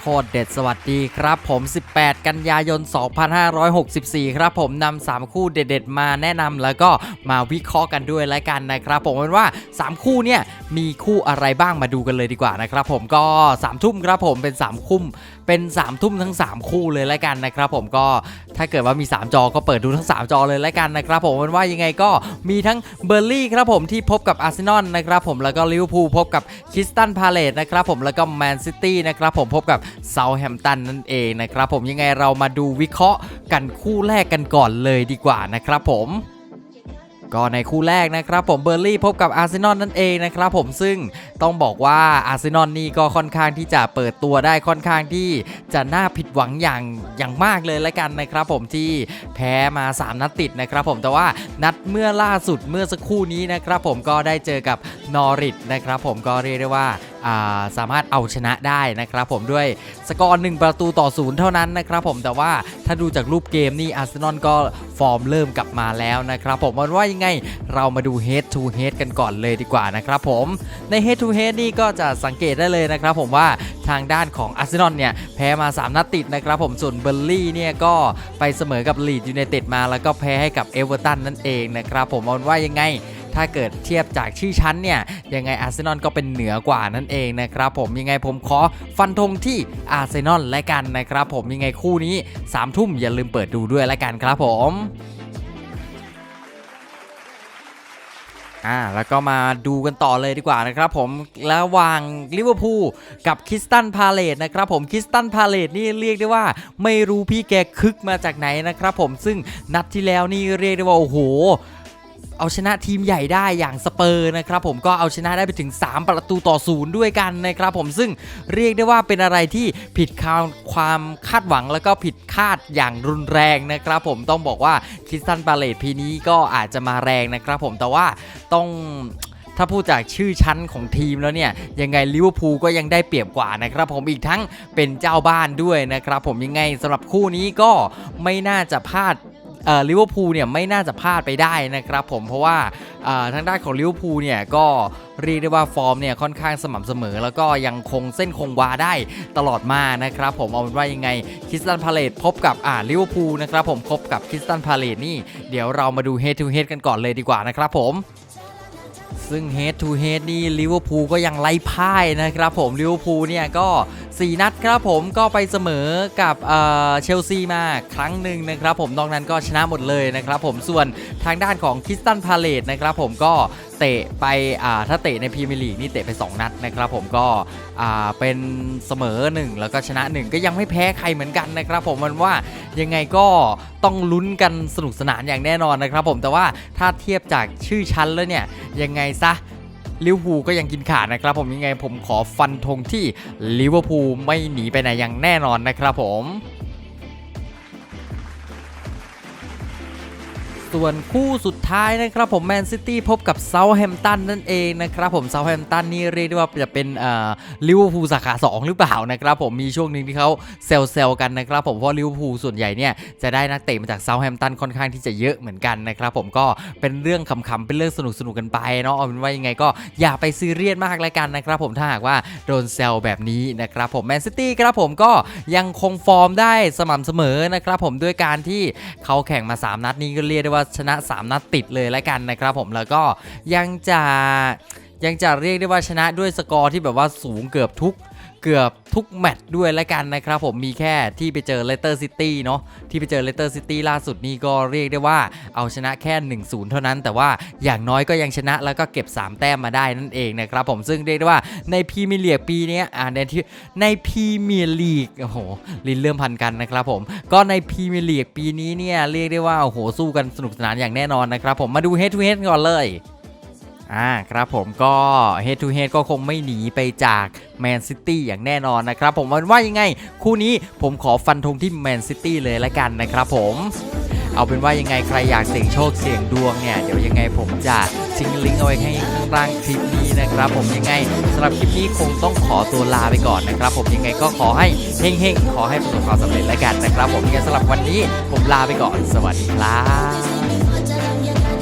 โคตรเด็ดสวัสดีครับผม 18 กันยายน 2564 ครับผมนำ3คู่เด็ดๆ มาแนะนำแล้วก็มาวิเคราะห์กันด้วยแล้วกันนะครับผมว่า 3 คู่เนี่ย มีคู่อะไรบ้างมาดูกันเลยดีกว่านะครับผมก็3ทุ่มครับผมเป็น3คุ้มเป็น3ทุ่มทั้ง 3 คู่เลยแล้วกันนะครับผมก็ถ้าเกิดว่ามี 3 จอก็เปิดดูทั้ง 3 จอเลยแล้วกันนะครับผมเป็นว่ายังไงก็มีทั้งเบอร์ลี่ครับผมที่พบกับอาร์เซนอลนะครับผมแล้วก็ลิเวอร์พูลพบกับคิสตันพาเลตนะครับผมแล้วก็แมนซิตี้นะครับผมพบกับเซาแฮมป์ตันนั่นเองนะครับผมยังไงเรามาดูวิเคราะห์กันคู่แรกกันก่อนเลยดีกว่านะครับผม ก็ในคู่แรกนะครับผมเบอร์ลี่พบกับอาร์เซนอลนั่นเองนะครับผมซึ่งต้องบอกว่าอาร์เซนอลนี่ก็ค่อนข้างที่จะเปิดตัวได้ค่อนข้างที่จะน่าผิดหวังอย่างอย่างมากเลยละกันนะครับผมที่แพ้มา 3 นัดติดนะครับผมแต่ว่านัดเมื่อล่าสุดเมื่อสักครู่นี้นะครับผมก็ได้เจอกับนอริทนะครับผมก็เรียกได้ว่าอ่า สามารถเอาชนะได้นะครับผมด้วยสกอร์1ประตูต่อศูนย์เท่านั้นนะครับผมแต่ว่าถ้าดูจากรูปเกมนี่อาร์เซนอลก็ฟอร์มเริ่มกลับมาแล้วนะครับผมมันว่ายังไงเรามาดู head to head กันก่อนเลยดีกว่านะครับผมใน head to head นี่ก็จะสังเกตได้เลยนะครับผมว่าทางด้านของอาร์เซนอลเนี่ยแพ้มา 3 นัดติดนะครับผมส่วนเบอร์ลี่เนี่ยก็ไปเสมอกับลีดยูไนเต็ดมาแล้วก็แพ้ให้กับเอเวอร์ตันนั่นเองนะครับผมมันว่ายังไง ถ้าเกิดเทียบจากชื่อชั้นเนี่ยยังไงอาร์เซนอลก็เป็นเหนือกว่านั่นเองนะครับผมยังไงผมขอฟันธงที่อาร์เซนอลและกันนะครับผมยังไงคู่นี้3ามทุ่มอย่าลืมเปิดดูด้วยและกันครับผมอ่าแล้วก็มาดูกันต่อเลยดีกว่านะครับผมระหว่างลิเวอร์พูลกับคริสตันพาเลตนะครับผมคริสตันพาเลตนี่เรียกได้ว่า ไม่รู้พี่แกคึกมาจากไหนนะครับผมซึ่งนัดที่แล้วนี่เรียกได้ว่าโอ้โห เอาชนะทีมใหญ่ได้อย่างสเปอร์นะครับผมก็เอาชนะได้ไปถึง 3 ประตูต่อศูนย์ด้วยกันนะครับผมซึ่งเรียกได้ว่าเป็นอะไรที่ผิดคาความคาดหวังแล้วก็ผิดคาดอย่างรุนแรงนะครับผมต้องบอกว่าคริสตันปาเลตพีนี้ก็อาจจะมาแรงนะครับผมแต่ว่าต้องถ้าพูดจากชื่อชั้นของทีมแล้วเนี่ยยังไงลิเวอร์พูลก็ยังได้เปรียบกว่านะครับผมอีกทั้งเป็นเจ้าบ้านด้วยนะครับผมยังไงสำหรับคู่นี้ก็ไม่น่าจะพลาด ลิเวอร์พูลเนี่ยไม่น่าจะพลาดไปได้นะครับผมเพราะว่าทางด้านของลิเวอร์พูลเนี่ยก็เรียกได้ว่าฟอร์มเนี่ยค่อนข้างสม่ำเสมอ แล้วก็ยังคงเส้นคงวาได้ตลอดมานะครับผมเอาเป็นว่ายังไงคิสตันพาเลตพบกับอ่าลิเวอร์พูลนะครับผมพบกับคิสตันพาเลตนี่เดี๋ยวเรามาดู head to head กันก่อนเลยดีกว่านะครับผมซึ่ง head to head นี่ลิเวอร์พูลก็ยังไล่พ่ายนะครับผมลิเวอร์พูลเนี่ยก็ 4 นัดครับผมก็ไปเสมอกับเชลซีมาครั้งหนึ่งนะครับผมนอกนั้นก็ชนะหมดเลยนะครับผมส่วนทางด้านของคิสตันพาเลตนะครับผมก็เตะไปถ้าเตะในพรีเมียร์ลีกนี่เตะไป 2 นัดนะครับผมก็เป็นเสมอ 1 แล้วก็ชนะ 1 ก็ยังไม่แพ้ใครเหมือนกันนะครับผมมันว่ายังไงก็ต้องลุ้นกันสนุกสนานอย่างแน่นอนนะครับผมแต่ว่าถ้าเทียบจากชื่อชั้นแล้วเนี่ยยังไงซะ ลิเวอร์พูลก็ยังกินขาดนะครับ ผมยังไงผมขอฟันธงที่ลิเวอร์พูลไม่หนีไปไหนอย่างแน่นอนนะครับผม ส่วนคู่สุดท้ายนะครับผมแมนซิตี้พบกับเซาแฮมตันนั่นเองนะครับผมเซาแฮมตันนี่เรียกได้ว่าจะเป็นเอ่อลิเวอร์พูลสาขา 2 หรือเปล่านะครับผมมีช่วงหนึ่งที่เขาเซลเซลกันนะครับผมเพราะลิเวอร์พูลส่วนใหญ่เนี่ยจะได้นักเตะมาจากเซาแฮมตันค่อนข้างที่จะเยอะเหมือนกันนะครับผมก็เป็นเรื่องขำๆเป็นเรื่องสนุกสนุกๆกันไปเนาะเอาเป็นว่ายังไงก็อย่าไปซีเรียสมากแล้วกันนะครับผมถ้าหากว่าโดนเซลแบบนี้นะครับผมแมนซิตี้ครับผมก็ยังคงฟอร์มได้สม่ำเสมอนะครับผมด้วยการที่เขาแข่งมา 3 นัดนี้ก็เรียกได้ว่าชนะ 3 นัดติดเลยแล้วกันนะครับผมแล้วก็ยังจะยังจะเรียกได้ว่าชนะด้วยสกอร์ที่แบบว่าสูงเกือบทุก เกือบทุกแมตช์ด้วยแล้วกันนะครับผมมีแค่ที่ไปเจอเลสเตอร์ซิตี้เนาะที่ไปเจอเลสเตอร์ซิตี้ล่าสุดนี่ก็เรียกได้ว่าเอาชนะแค่ 1-0 เท่านั้น แต่ว่าอย่างน้อยก็ยังชนะแล้วก็เก็บ 3 แต้มมาได้นั่นเองนะครับผมซึ่งเรียกได้ว่าในพรีเมียร์ลีกปีนี้อ่าในที่ในพรีเมียร์ลีกโอ้โหลิ้นเริ่มพันกันนะครับผมก็ในพรีเมียร์ลีกปีนี้เนี่ยเรียกได้ว่าโอ้โหสู้กันสนุกสนานอย่างแน่นอนนะครับผมมาดู head to head ก่อนเลย อ่าครับผมก็ head to head ก็คงไม่หนีไปจากแมนซิตี้อย่างแน่นอนนะครับผมมันว่ายังไง คู่นี้ผมขอฟันธงที่แมนซิตี้เลยละกันนะครับผมเอาเป็นว่ายังไงใครอยากเสี่ยงโชคเสี่ยงดวงเนี่ย เดี๋ยวยังไงผมจะทิ้งลิงก์เอาไว้ให้ข้างล่างคลิปนี้นะครับ ผมยังไงสำหรับคลิปนี้คงต้องขอตัวลาไปก่อนนะครับ ผมยังไงก็ขอให้เฮงๆขอให้ประสบความสำเร็จแล้วกันนะครับ ผมยังไงสำหรับวันนี้ผมลาไปก่อน สวัสดีครับ